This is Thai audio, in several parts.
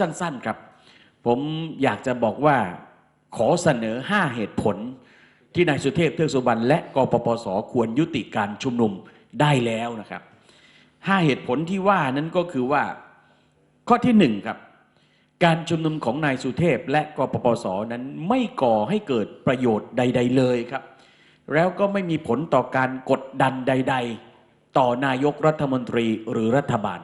สั้นๆครับ ผมอยากจะบอกว่าขอเสนอ 5 เหตุผล ที่นายสุเทพเทือกสุบรรณและกปปสควรยุติการชุมนุมได้แล้วนะครับห้าเหตุผลที่ว่านั้นก็คือว่าข้อที่หนึ่งครับ การชุมนุมของนายสุเทพและกปปสนั้นไม่ก่อให้เกิดประโยชน์ใด ๆ เลยครับ แล้วก็ไม่มีผลต่อการกดดันใด ๆ ต่อนายกรัฐมนตรีหรือรัฐบาล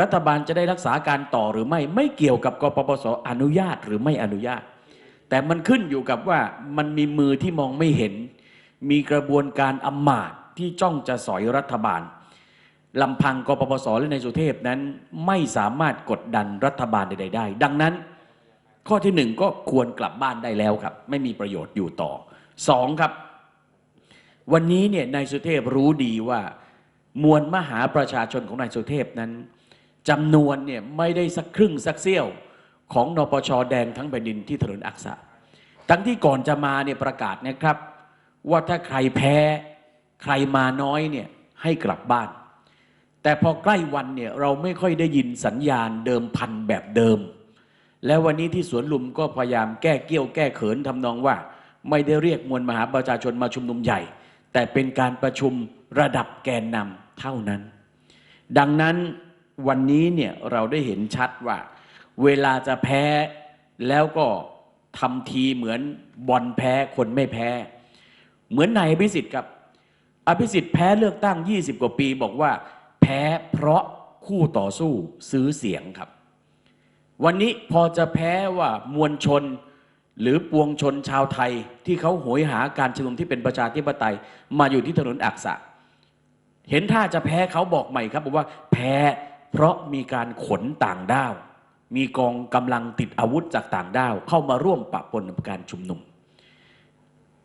รัฐบาลจะได้รักษาการต่อหรือไม่ไม่เกี่ยวกับกปปสอนุญาตหรือไม่อนุญาต แต่มันขึ้นอยู่กับว่ามันมีมือที่มองไม่เห็น มีกระบวนการอำมาตย์ที่จ้องจะสอยรัฐบาลลำพังกปปสและนายสุเทพนั้นไม่สามารถกดดันรัฐบาลใดๆได้ ดังนั้น ข้อที่หนึ่งก็ควรกลับบ้านได้แล้วครับ ไม่มีประโยชน์อยู่ต่อสองครับ วันนี้เนี่ยนายสุเทพรู้ดีว่ามวลมหาประชาชนของนายสุเทพนั้น จำนวนเนี่ยไม่ได้สักครึ่งสักเสี้ยวของนปชแดงทั้งแผ่นดินที่ถนนอักษะ ทั้งที่ก่อนจะมาเนี่ยประกาศนะครับ ว่าถ้าใครแพ้ใครมาน้อยเนี่ยให้กลับบ้าน แต่พอใกล้วันเนี่ยเราไม่ค่อยได้ยินสัญญาณเดิมพันแบบเดิม แล้ววันนี้ที่สวนลุมก็พยายามแก้เกี้ยวแก้เขินทำนองว่า ไม่ได้เรียกมวลมหาประชาชนมาชุมนุมใหญ่ แต่เป็นการประชุมระดับแกนนำเท่านั้น ดังนั้น วันนี้เนี่ยเราได้เห็นชัดว่า เวลาจะแพ้แล้วก็ทำทีเหมือนบอลแพ้คนไม่แพ้ เหมือนนายอภิสิทธิ์ครับ อภิสิทธิ์แพ้เลือกตั้ง 20 กว่าปี บอกว่า แพ้เพราะคู่ต่อสู้ซื้อเสียงครับ วันนี้พอจะแพ้ว่ามวลชนหรือปวงชนชาวไทยที่เขาโหยหาการชุมนุมที่เป็นประชาธิปไตย มาอยู่ที่ถนนอักษะ เห็นท่าจะแพ้เขาบอกใหม่ครับบอกว่าแพ้ เพราะมีการขนต่างด้าว มีกองกำลังติดอาวุธจากต่างด้าว เข้ามาร่วมปะปนกับการชุมนุม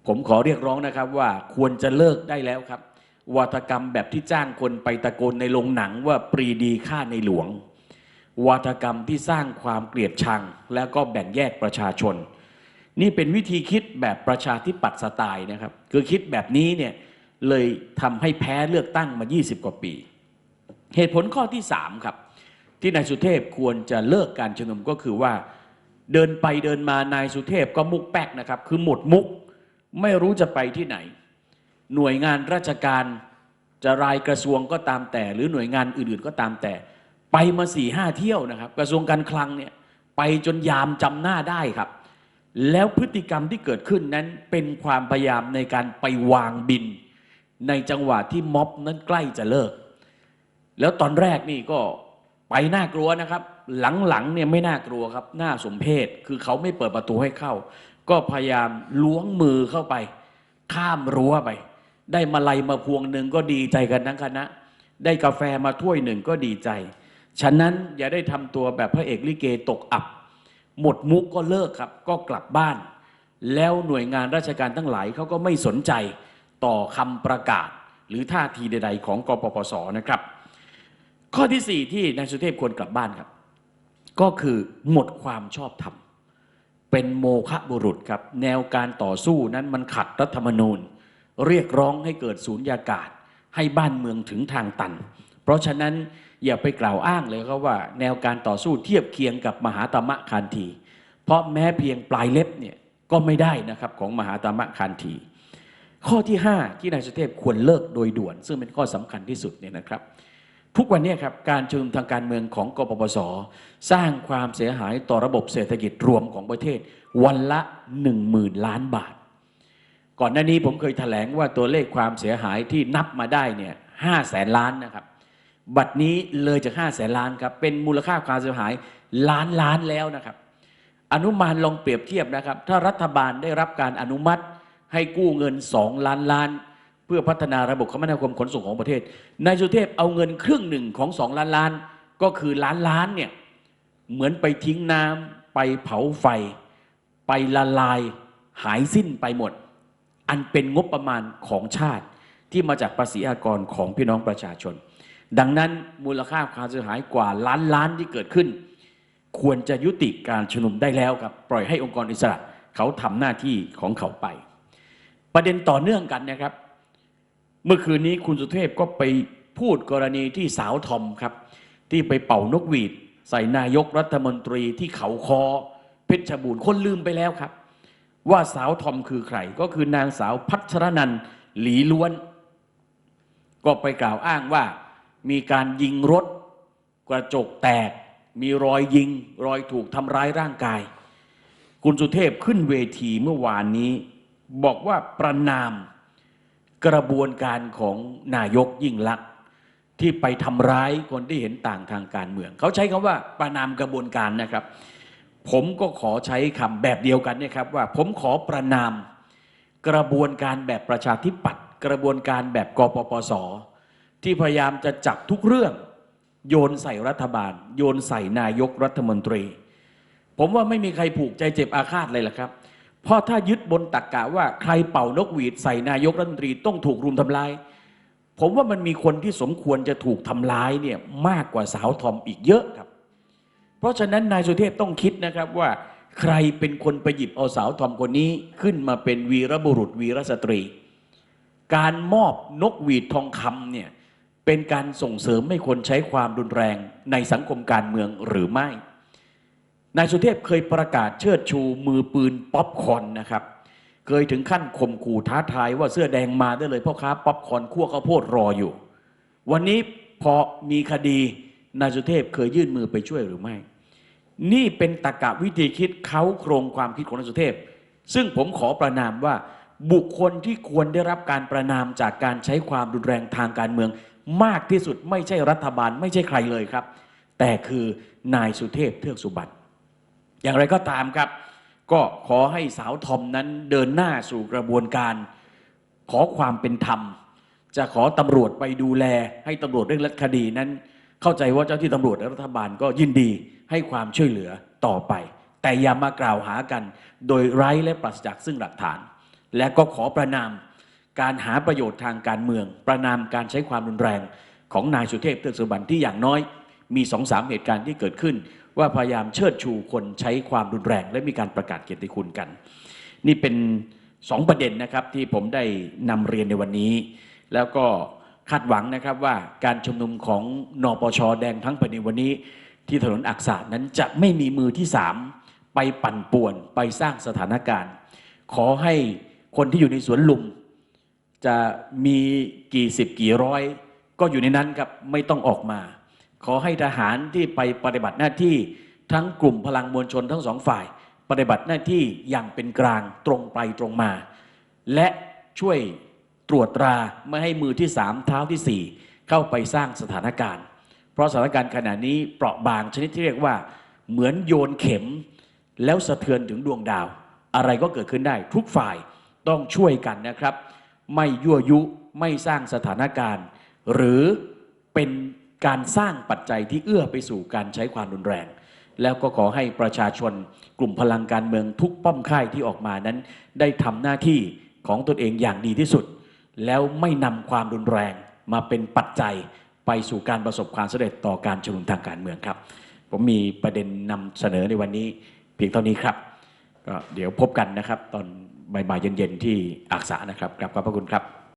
ผมขอเรียกร้องนะครับว่าควรจะเลิกได้แล้วครับวาทกรรมแบบที่จ้างคนไปตะโกนในโรงหนังว่าปรีดีฆ่าในหลวง วาทกรรมที่สร้างความเกลียดชัง แล้วก็แบ่งแยกประชาชน นี่เป็นวิธีคิดแบบประชาธิปัตย์สไตล์นะครับ คือคิดแบบนี้เนี่ยเลยทำให้แพ้เลือกตั้งมา 20 กว่าปี เหตุผลข้อที่3ครับที่นายสุเทพควรจะเลิกการชุมนุมก็คือว่า เดินไปเดินมานายสุเทพก็มุกแป๊กนะครับ คือหมดมุกไม่รู้จะไปที่ไหน หน่วยงานราชการจะรายกระทรวงก็ตามแต่ หรือหน่วยงานอื่นๆก็ตามแต่ ไปมาสี่ห้าเที่ยวนะครับ กระทรวงการคลังเนี่ยไปจนยามจำหน้าได้ครับ แล้วพฤติกรรมที่เกิดขึ้นนั้นเป็นความพยายามในการไปวางบิน ในจังหวะที่ม็อบนั้นใกล้จะเลิก แล้วตอนแรกนี่ก็ไปน่ากลัวนะครับ หลังๆเนี่ยไม่น่ากลัวครับน่าสมเพชคือเขาไม่เปิดประตูให้เข้า ก็พยายามล้วงมือเข้าไป ข้ามรั้วไป ได้มาลัยมาพวงหนึ่งก็ดีใจกันทั้งคณะ ได้กาแฟมาถ้วยหนึ่งก็ดีใจ ฉะนั้นอย่าได้ทำตัวแบบพระเอกลิเกตกอับ หมดมุกก็เลิกครับ ก็กลับบ้าน แล้วหน่วยงานราชการทั้งหลายเขาก็ไม่สนใจต่อคำประกาศ หรือท่าทีใด ๆ ของกปปสนะครับ ข้อที่สี่ที่นายสุเทพควรกลับบ้านครับ ก็คือหมดความชอบธรรมเป็นโมฆะบุรุษครับ แนวการต่อสู้นั้นมันขัดรัฐธรรมนูญ เรียกร้องให้เกิดสูญญากาศ ให้บ้านเมืองถึงทางตัน เพราะฉะนั้นอย่าไปกล่าวอ้างเลยครับว่า แนวการต่อสู้เทียบเคียงกับมหาตมะคานทีเพราะแม้เพียงปลายเล็บเนี่ยก็ไม่ได้นะครับของมหาตมะคานทีข้อที่ 5 ที่นายสุเทพควรเลิกโดยด่วน ซึ่งเป็นข้อสำคัญที่สุดเนี่ยนะครับ ทุกวันนี้ครับการชุมนุมทางการเมืองของกปปส สร้างความเสียหายต่อระบบเศรษฐกิจรวมของประเทศ วันละ 1 0,000 ล้านบาท ก่อนหน้านี้ผมเคยแถลงว่าตัวเลขความเสียหายที่นับมาได้เนี่ยห้าแสนล้านนะครับบัตรนี้เลยจาก5แสนล้านครับเป็นมูลค่าความเสียหายล้านล้านแล้วนะครับ อนุมานลองเปรียบเทียบนะครับ ถ้ารัฐบาลได้รับการอนุมัติให้กู้เงิน 2 ล้านล้าน พื่อพัฒนาระบบคมนาคมขนส่งของประเทศ นายสุเทพเอาเงินครึ่งหนึ่งของ2ล้านล้าน ก็คือล้านล้านเนี่ยเหมือนไปทิ้งน้ำไปเผาไฟ ไปละลาย หายสิ้นไปหมด อันเป็นงบประมาณของชาติ ที่มาจากภาษีอากรของพี่น้องประชาชน ดังนั้นมูลค่าความเสียหายกว่าล้านล้านที่เกิดขึ้น ควรจะยุติการชุมนุมได้แล้วครับ ปล่อยให้องค์กรอิสระเขาทำหน้าที่ของเขาไป ประเด็นต่อเนื่องกันนะครับ เมื่อคืนนี้คุณสุเทพก็ไปพูดกรณีที่สาวทอมครับ ที่ไปเป่านกหวีด ใส่นายกรัฐมนตรีที่เขาคอ เพชรบูรณ์คนลืมไปแล้วครับ ว่าสาวทอมคือใคร ก็คือนางสาวพัชรนันหลีล้วน ก็ไปกล่าวอ้างว่า มีการยิงรถ กระจกแตก มีรอยยิง รอยถูกทำร้ายร่างกาย คุณสุเทพขึ้นเวทีเมื่อวานนี้ บอกว่าประนาม กระบวนการของนายกยิ่งลักษณ์ที่ไปทำร้ายคนที่เห็นต่างทางการเมือง เขาใช้คำว่าประนามกระบวนการนะครับ ผมก็ขอใช้คำแบบเดียวกันเนี่ยครับว่าผมขอประนาม กระบวนการแบบประชาธิปัตย์กระบวนการแบบกปปส ที่พยายามจะจับทุกเรื่อง โยนใส่รัฐบาล โยนใส่นายกรัฐมนตรี ผมว่าไม่มีใครผูกใจเจ็บอาฆาตเลยล่ะครับ เพราะถ้ายึดบนตักกะว่าใครเป่านกหวีดใส่นายกรัฐมนตรีต้องถูกรุมทำลาย ผมว่ามันมีคนที่สมควรจะถูกทำร้ายเนี่ยมากกว่าสาวทอมอีกเยอะครับ เพราะฉะนั้นนายสุเทพต้องคิดนะครับว่าใครเป็นคนไปหยิบเอาสาวทอมคนนี้ขึ้นมาเป็นวีรบุรุษวีรสตรี การมอบนกหวีดทองคำเนี่ยเป็นการส่งเสริมให้คนใช้ความรุนแรงในสังคมการเมืองหรือไม่ นายสุเทพเคยประกาศเชิดชูมือปืนป๊อปคอนนะครับ เคยถึงขั้นข่มขู่ท้าทายว่าเสื้อแดงมาได้เลยพ่อค้าป๊อปคอนคั่วข้าวโพดรออยู่ วันนี้พอมีคดีนายสุเทพเคยยื่นมือไปช่วยหรือไม่ นี่เป็นตรรกะวิธีคิดเขาโครงความคิดของนายสุเทพ ซึ่งผมขอประนามว่าบุคคลที่ควรได้รับการประนามจากการใช้ความรุนแรงทางการเมือง มากที่สุดไม่ใช่รัฐบาลไม่ใช่ใครเลยครับ แต่คือนายสุเทพเทือกสุบรรณ อย่างไรก็ตามครับ ก็ขอให้สาวทอมนั้นเดินหน้าสู่กระบวนการ ขอความเป็นธรรม จะขอตำรวจไปดูแล ให้ตำรวจเร่งรัดคดีนั้น เข้าใจว่าเจ้าที่ตำรวจและรัฐบาลก็ยินดีให้ความช่วยเหลือต่อไป แต่อย่ามากล่าวหากัน โดยไร้และปราศจากซึ่งหลักฐาน และก็ขอประนามการหาประโยชน์ทางการเมือง ประนามการใช้ความรุนแรงของนายสุเทพเทือกสุบรรณที่อย่างน้อย มีสองสามเหตุการณ์ที่เกิดขึ้น ว่าพยายามเชิดชูคนใช้ความรุนแรง และมีการประกาศเกียรติคุณกัน นี่เป็นสองประเด็นนะครับที่ผมได้นำเรียนในวันนี้ แล้วก็คาดหวังนะครับว่าการชุมนุมของนปชแดงทั้งแผ่นดินวันนี้ ที่ถนนอักษานั้นจะไม่มีมือที่สามไปปั่นป่วนไปสร้างสถานการณ์ ขอให้คนที่อยู่ในสวนลุม จะมีกี่สิบกี่ร้อย ก็อยู่ในนั้นครับไม่ต้องออกมา ขอให้ทหารที่ไปปฏิบัติหน้าที่ทั้งกลุ่มพลังมวลชนทั้งสองฝ่าย ปฏิบัติหน้าที่อย่างเป็นกลางตรงไปตรงมา และช่วยตรวจตราไม่ให้มือที่สามเท้าที่สี่เข้าไปสร้างสถานการณ์ เพราะสถานการณ์ขณะนี้เปราะบางชนิดที่เรียกว่า เหมือนโยนเข็ม แล้วสะเทือนถึงดวงดาว อะไรก็เกิดขึ้นได้ทุกฝ่ายต้องช่วยกันนะครับ ไม่ยั่วยุไม่สร้างสถานการณ์ หรือเป็น การสร้างปัจจัยที่เอื้อไปสู่การใช้ความรุนแรง แล้วก็ขอให้ประชาชนกลุ่มพลังการเมืองทุกป้อมค่ายที่ออกมานั้น ได้ทำหน้าที่ของตนเองอย่างดีที่สุด แล้วไม่นำความรุนแรงมาเป็นปัจจัยไปสู่การประสบความสำเร็จต่อการชุมนุมทางการเมืองครับ ผมมีประเด็นนำเสนอในวันนี้เพียงเท่านี้ครับก็เดี๋ยวพบกันนะครับ ตอนบ่ายๆเย็นๆที่อักษานะครับกลับขอบพระคุณครับ